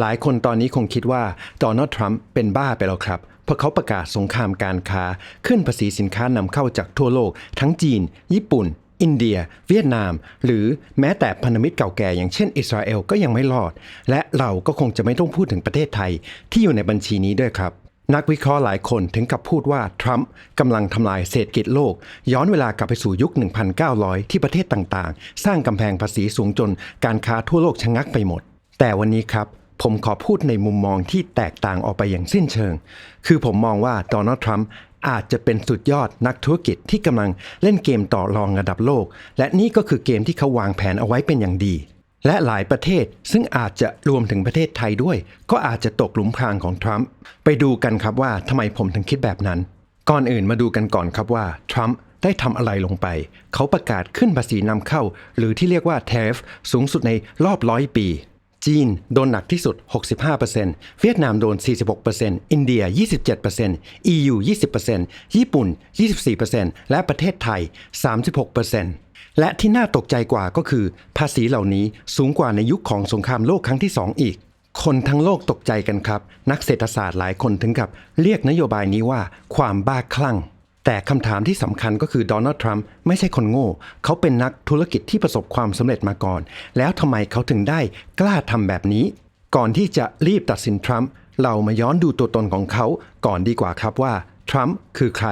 หลายคนตอนนี้คงคิดว่าโดนัลด์ทรัมป์เป็นบ้าไปแล้วครับ เพราะเขาประกาศสงครามการค้า ขึ้นภาษีสินค้านำเข้าจากทั่วโลก ทั้งจีน ญี่ปุ่น อินเดีย เวียดนาม หรือแม้แต่พันธมิตรเก่าแก่อย่างเช่นอิสราเอลก็ยังไม่รอด และเราก็คงจะไม่ต้องพูดถึงประเทศไทย ที่อยู่ในบัญชีนี้ด้วยครับนักวิเคราะห์หลายคนถึงกับพูดว่า ทรัมป์กำลังทำลายเศรษฐกิจโลก ย้อนเวลากลับไปสู่ยุค 1,900 ที่ประเทศต่างๆ สร้างกำแพงภาษีสูงจนการค้าทั่วโลกชะงักไปหมด แต่วันนี้ครับ ผมขอพูดในมุมมองที่แตกต่างออกไปอย่างสิ้นเชิง คือผมมองว่าโดนัลด์ทรัมป์อาจจะเป็นสุดยอดนักธุรกิจที่กำลังเล่นเกมต่อรองระดับโลก และนี่ก็คือเกมที่เขาวางแผนเอาไว้เป็นอย่างดี และหลายประเทศซึ่งอาจจะรวมถึงประเทศไทยด้วย ก็อาจจะตกหลุมพรางของทรัมป์ไปดูกันครับว่าทำไมผมถึงคิดแบบนั้น ก่อนอื่นมาดูกันก่อนครับว่าทรัมป์ได้ทำอะไรลงไป เขาประกาศขึ้นภาษีนำเข้า หรือที่เรียกว่า tariff สูงสุดในรอบร้อยปี จีนโดนหนักที่สุด 65%เวียดนามโดน 46%อินเดีย 27% EU 20%ญี่ปุ่น 24%และประเทศไทย 36%และที่น่าตกใจกว่าก็คือ ภาษีเหล่านี้สูงกว่าในยุคของสงครามโลกครั้งที่ 2 อีก คนทั้งโลกตกใจกันครับ นักเศรษฐศาสตร์หลายคนถึงกับ เรียกนโยบายนี้ว่าความบ้าคลั่ง แต่คำถามที่สำคัญก็คือโดนัลด์ทรัมป์ไม่ใช่คนโง่ เขาเป็นนักธุรกิจที่ประสบความสำเร็จมาก่อน แล้วทำไมเขาถึงได้กล้าทำแบบนี้ ก่อนที่จะรีบตัดสินทรัมป์เรามาย้อนดูตัวตนของเขาก่อนดีกว่าครับว่าทรัมป์คือใคร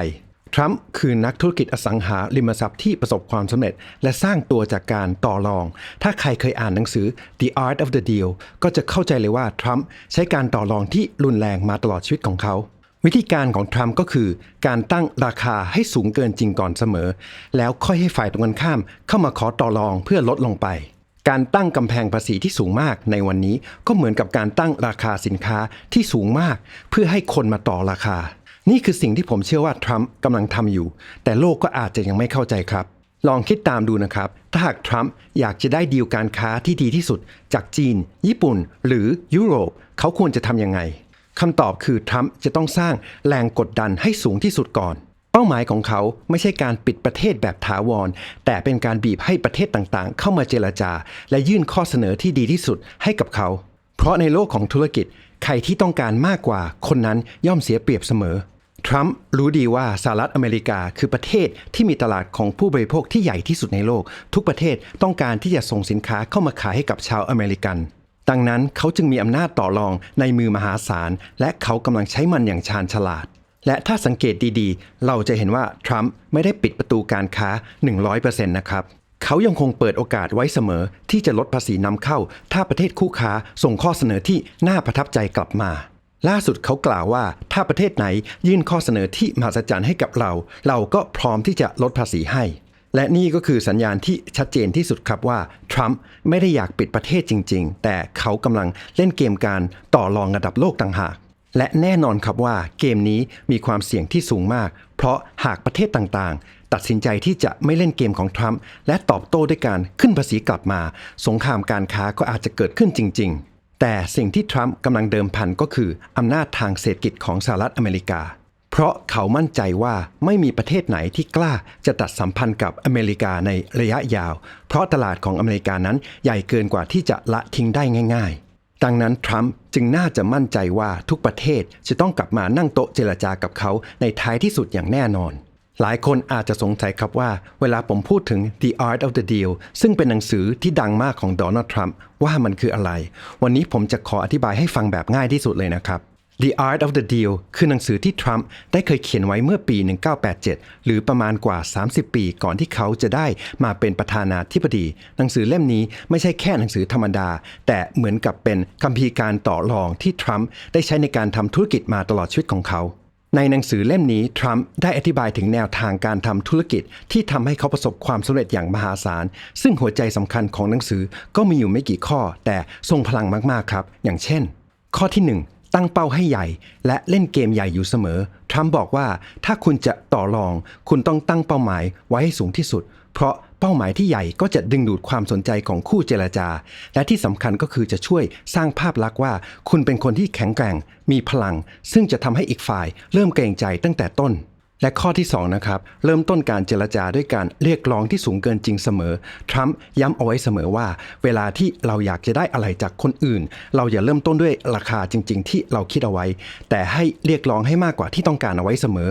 ทรัมป์คือนักธุรกิจอสังหาริมทรัพย์ที่ประสบความสำเร็จ และสร้างตัวจากการต่อรอง ถ้าใครเคยอ่านหนังสือ The Art of the Deal ก็จะเข้าใจเลยว่าทรัมป์ใช้การต่อรองที่รุนแรงมาตลอดชีวิตของเขา วิธีการของทรัมป์ก็คือการตั้งราคาให้สูงเกินจริงก่อนเสมอ แล้วค่อยให้ฝ่ายตรงกันข้ามเข้ามาขอต่อรองเพื่อลดลงไป การตั้งกำแพงภาษีที่สูงมากในวันนี้ก็เหมือนกับการตั้งราคาสินค้าที่สูงมาก เพื่อให้คนมาต่อราคา นี่คือสิ่งที่ผมเชื่อว่าทรัมป์กำลังทำอยู่ แต่โลกก็อาจจะยังไม่เข้าใจครับ ลองคิดตามดูนะครับ ถ้าหากทรัมป์อยากจะได้ดีลการค้าที่ดีที่สุด จากจีน ญี่ปุ่น หรือยุโรป เขาควรจะทำยังไง คำตอบคือทรัมป์จะต้องสร้างแรงกดดันให้สูงที่สุดก่อน เป้าหมายของเขาไม่ใช่การปิดประเทศแบบถาวร แต่เป็นการบีบให้ประเทศต่างๆ เข้ามาเจรจา และยื่นข้อเสนอที่ดีที่สุดให้กับเขา เพราะในโลกของธุรกิจใครที่ต้องการมากกว่าคนนั้นย่อมเสียเปรียบเสมอ ทรัมป์รู้ดีว่าสหรัฐอเมริกาคือประเทศที่มีตลาดของผู้บริโภคที่ใหญ่ที่สุดในโลก ทุกประเทศต้องการที่จะส่งสินค้าเข้ามาขายให้กับชาวอเมริกัน ดังนั้นเขาจึงมีอำนาจต่อรองในมือมหาศาล และเขากำลังใช้มันอย่างชาญฉลาด และถ้าสังเกตดีๆ เราจะเห็นว่าทรัมป์ไม่ได้ปิดประตูการค้า 100%นะครับเขายังคงเปิดโอกาสไว้เสมอ ที่จะลดภาษีนำเข้า ถ้าประเทศคู่ค้าส่งข้อเสนอที่น่าประทับใจกลับมา ล่าสุดเขากล่าวว่าถ้าประเทศไหนยื่นข้อเสนอที่มหัศจรรย์ให้กับเรา เราก็พร้อมที่จะลดภาษีให้ และนี่ก็คือสัญญาณที่ชัดเจนที่สุดครับว่า ทรัมป์ไม่ได้อยากปิดประเทศจริง ๆ แต่เขากำลังเล่นเกมการต่อรองระดับโลกต่างหาก และแน่นอนครับว่าเกมนี้มีความเสี่ยงที่สูงมาก เพราะหากประเทศต่างๆ ตัดสินใจที่จะไม่เล่นเกมของทรัมป์และตอบโต้ด้วยการขึ้นภาษีกลับมา สงครามการค้าก็อาจจะเกิดขึ้นจริง ๆ แต่สิ่งที่ทรัมป์กำลังเดิมพันก็คืออำนาจทางเศรษฐกิจของสหรัฐอเมริกา เพราะเขามั่นใจว่าไม่มีประเทศไหนที่กล้าจะตัดสัมพันธ์กับอเมริกาในระยะยาว เพราะตลาดของอเมริกานั้นใหญ่เกินกว่าที่จะละทิ้งได้ง่าย ๆ ดังนั้นทรัมป์จึงน่าจะมั่นใจว่าทุกประเทศจะต้องกลับมานั่งโต๊ะเจรจากับเขาในท้ายที่สุดอย่างแน่นอนหลายคนอาจจะสงสัยครับว่า เวลาผมพูดถึง The Art of the Deal ซึ่งเป็นหนังสือที่ดังมากของโดนัลด์ทรัมป์ว่ามันคืออะไร วันนี้ผมจะขออธิบายให้ฟังแบบง่ายที่สุดเลยนะครับ The Art of the Deal คือหนังสือที่ทรัมป์ได้เคยเขียนไว้เมื่อปี 1987 หรือประมาณกว่า 30 ปีก่อนที่เขาจะได้มาเป็นประธานาธิบดี หนังสือเล่มนี้ไม่ใช่แค่หนังสือธรรมดา แต่เหมือนกับเป็นคัมภีร์การต่อรองที่ทรัมป์ได้ใช้ในการทำธุรกิจมาตลอดชีวิตของเขา ในหนังสือเล่มนี้ทรัมป์ได้อธิบายถึงแนวทางการทำธุรกิจที่ทำให้เขาประสบความสำเร็จอย่างมหาศาล ซึ่งหัวใจสำคัญของหนังสือก็มีอยู่ไม่กี่ข้อ แต่ทรงพลังมากๆครับ อย่างเช่น ข้อที่ 1 ตั้งเป้าให้ใหญ่ และเล่นเกมใหญ่อยู่เสมอ ทรัมป์บอกว่าถ้าคุณจะต่อรอง คุณต้องตั้งเป้าหมายไว้ให้สูงที่สุด เพราะเป้าหมายที่ใหญ่ก็จะดึงดูดความสนใจของคู่เจรจา และที่สำคัญก็คือจะช่วยสร้างภาพลักษณ์ว่า คุณเป็นคนที่แข็งแกร่ง มีพลัง ซึ่งจะทำให้อีกฝ่ายเริ่มเกรงใจตั้งแต่ต้น และข้อที่สองนะครับเริ่มต้นการเจรจาด้วยการเรียกร้องที่สูงเกินจริงเสมอ ทรัมป์ย้ำเอาไว้เสมอว่า เวลาที่เราอยากจะได้อะไรจากคนอื่น เราอย่าเริ่มต้นด้วยราคาจริง ๆ ที่เราคิดเอาไว้ แต่ให้เรียกร้องให้มากกว่าที่ต้องการเอาไว้เสมอ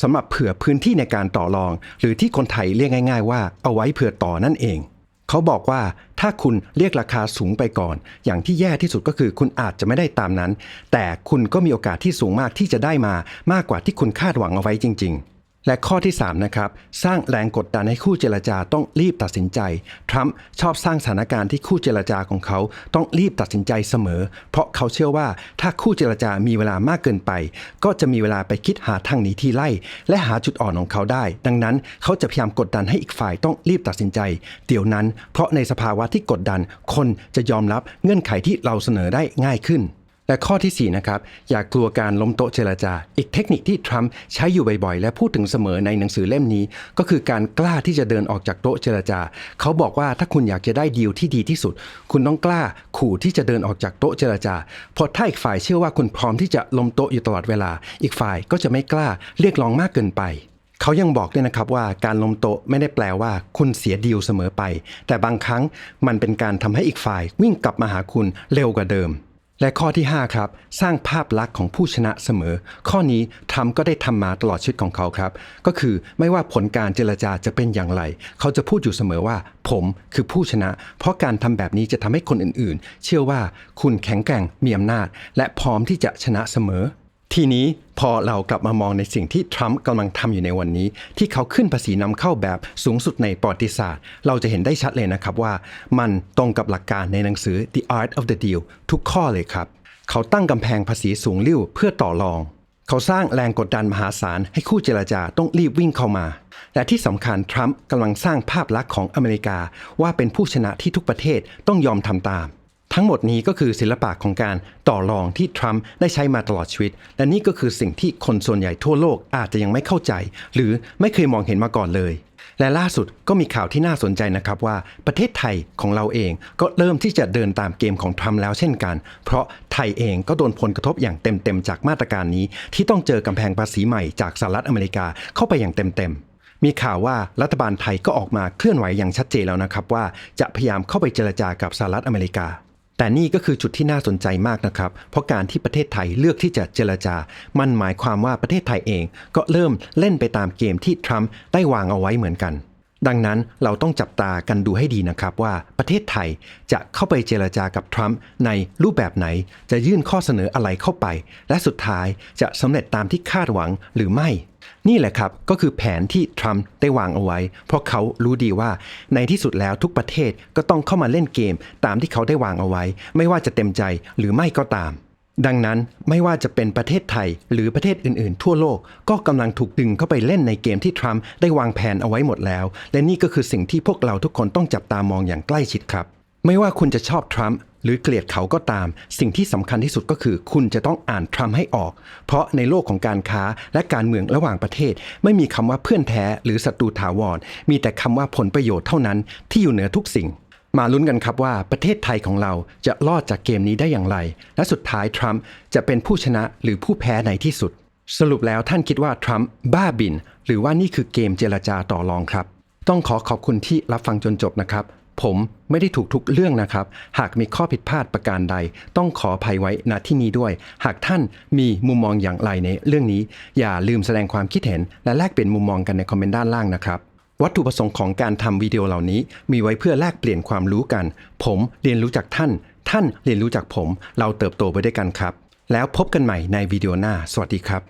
สำหรับเผื่อพื้นที่ในการต่อรอง หรือที่คนไทยเรียกง่าย ๆ ว่าเอาไว้เผื่อต่อนั่นเอง เขาบอกว่าถ้าคุณเรียกราคาสูงไปก่อน อย่างที่แย่ที่สุดก็คือคุณอาจจะไม่ได้ตามนั้น แต่คุณก็มีโอกาสที่สูงมากที่จะได้มามากกว่าที่คุณคาดหวังเอาไว้จริง ๆ และข้อที่ 3 นะครับ สร้างแรงกดดันให้คู่เจรจาต้องรีบตัดสินใจ ทรัมป์ชอบสร้างสถานการณ์ที่คู่เจรจาของเขาต้องรีบตัดสินใจเสมอ เพราะเขาเชื่อว่าถ้าคู่เจรจามีเวลามากเกินไป ก็จะมีเวลาไปคิดหาทางหนีที่ไล่ และหาจุดอ่อนของเขาได้ ดังนั้นเขาจะพยายามกดดันให้อีกฝ่ายต้องรีบตัดสินใจ เดี๋ยวนั้น เพราะในสภาวะที่กดดัน คนจะยอมรับเงื่อนไขที่เราเสนอได้ง่ายขึ้น และข้อทีสี่ 4 นะครับ อย่ากกลัวการล้มโต๊ะเจรจา อีกเทคนิคที่ทรัมป์ใช้อยู่บ่อยๆ และพูดถึงเสมอในหนังสือเล่มนี้ ก็คือการกล้าที่จะเดินออกจากโต๊ะเจรจา เขาบอกว่าถ้าคุณอยากจะได้ดีลที่ดีที่สุด คุณต้องกล้าขู่ที่จะเดินออกจากโต๊ะเจรจาเพราะถ้าอีกฝ่ายเชื่อว่าคุณพร้อมที่จะล้มโต๊ะอยู่ตลอดเวลา อีกฝ่ายก็จะไม่กล้าเรียกร้องมากเกินไปเขายังบอกด้วยนะครับว่าการล้มโต๊ะไม่ได้แปลว่าคุณเสียดีลเสมอไป แต่บางครั้งมันเป็นการทำให้อีกฝ่ายวิ่งกลับมาหาคุณเร็วกว่าเดิม และข้อที่ 5 ครับ สร้างภาพลักษณ์ของผู้ชนะเสมอ ข้อนี้ทรัมป์ก็ได้ทำมาตลอดชีวิตของเขาครับ ก็คือไม่ว่าผลการเจรจาจะเป็นอย่างไร เขาจะพูดอยู่เสมอว่า ผมคือผู้ชนะ เพราะการทำแบบนี้จะทำให้คนอื่นๆ เชื่อว่าคุณแข็งแกร่งมีอำนาจ และพร้อมที่จะชนะเสมอ ทีนี้พอเรากลับมามองในสิ่งที่ทรัมป์กำลังทำอยู่ในวันนี้ ที่เขาขึ้นภาษีนำเข้าแบบสูงสุดในประวัติศาสตร์ เราจะเห็นได้ชัดเลยนะครับว่า มันตรงกับหลักการในหนังสือ The Art of the Deal ทุกข้อเลยครับ เขาตั้งกำแพงภาษีสูงลิ่วเพื่อต่อรอง เขาสร้างแรงกดดันมหาศาลให้คู่เจรจาต้องรีบวิ่งเข้ามา และที่สำคัญทรัมป์กำลังสร้างภาพลักษณ์ของอเมริกา ว่าเป็นผู้ชนะที่ทุกประเทศต้องยอมทำตาม ทั้งหมดนี้ก็คือศิลปะของการต่อรองที่ทรัมป์ได้ใช้มาตลอดชีวิต และนี่ก็คือสิ่งที่คนส่วนใหญ่ทั่วโลกอาจจะยังไม่เข้าใจ หรือไม่เคยมองเห็นมาก่อนเลย และล่าสุดก็มีข่าวที่น่าสนใจนะครับว่าประเทศไทยของเราเองก็เริ่มที่จะเดินตามเกมของทรัมป์แล้วเช่นกัน เพราะไทยเองก็โดนผลกระทบอย่างเต็มๆจากมาตรการนี้ ที่ต้องเจอกำแพงภาษีใหม่จากสหรัฐอเมริกาเข้าไปอย่างเต็มๆมีข่าวว่ารัฐบาลไทยก็ออกมาเคลื่อนไหวอย่างชัดเจนแล้วนะครับว่าจะพยายามเข้าไปเจรจากับสหรัฐอเมริกา แต่นี่ก็คือจุดที่น่าสนใจมากนะครับ เพราะการที่ประเทศไทยเลือกที่จะเจรจา มันหมายความว่าประเทศไทยเองก็เริ่มเล่นไปตามเกมที่ทรัมป์ได้วางเอาไว้เหมือนกัน ดังนั้นเราต้องจับตากันดูให้ดีนะครับว่าประเทศไทยจะเข้าไปเจรจากับทรัมป์ในรูปแบบไหน จะยื่นข้อเสนออะไรเข้าไป และสุดท้ายจะสำเร็จตามที่คาดหวังหรือไม่ นี่แหละครับก็คือแผนที่ทรัมป์ได้วางเอาไว้ เพราะเขารู้ดีว่าในที่สุดแล้วทุกประเทศก็ต้องเข้ามาเล่นเกม ตามที่เขาได้วางเอาไว้ ไม่ว่าจะเต็มใจหรือไม่ก็ตาม ดังนั้นไม่ว่าจะเป็นประเทศไทยหรือประเทศอื่นๆ ทั่วโลกก็กำลังถูกดึงเข้าไปเล่นในเกมที่ทรัมป์ได้วางแผนเอาไว้หมดแล้ว และนี่ก็คือสิ่งที่พวกเราทุกคนต้องจับตามองอย่างใกล้ชิดครับ ไม่ว่าคุณจะชอบทรัมป์หรือเกลียดเขาก็ตาม สิ่งที่สำคัญที่สุดก็คือ คุณจะต้องอ่านทรัมป์ให้ออก เพราะในโลกของการค้าและการเมืองระหว่างประเทศ ไม่มีคำว่าเพื่อนแท้หรือศัตรูถาวรมีแต่คำว่าผลประโยชน์เท่านั้นที่อยู่เหนือทุกสิ่ง มาลุ้นกันครับว่าประเทศไทยของเราจะรอดจากเกมนี้ได้อย่างไร และสุดท้ายทรัมป์จะเป็นผู้ชนะหรือผู้แพ้ในที่สุด สรุปแล้วท่านคิดว่าทรัมป์บ้าบิน หรือว่านี่คือเกมเจรจาต่อรองครับ ต้องขอขอบคุณที่รับฟังจนจบนะครับ ผมไม่ได้ถูกทุกเรื่องนะครับ หากมีข้อผิดพลาดประการใด ต้องขออภัยไว้ณที่นี้ด้วย หากท่านมีมุมมองอย่างไรในเรื่องนี้ อย่าลืมแสดงความคิดเห็น และแลกเปลี่ยนมุมมองกันในคอมเมนต์ด้านล่างนะครับ วัตถุประสงค์ของการทำวิดีโอเหล่านี้ มีไว้เพื่อแลกเปลี่ยนความรู้กัน ผมเรียนรู้จากท่าน ท่านเรียนรู้จากผม เราเติบโตไปด้วยกันครับ แล้วพบกันใหม่ในวิดีโอหน้า สวัสดีครับ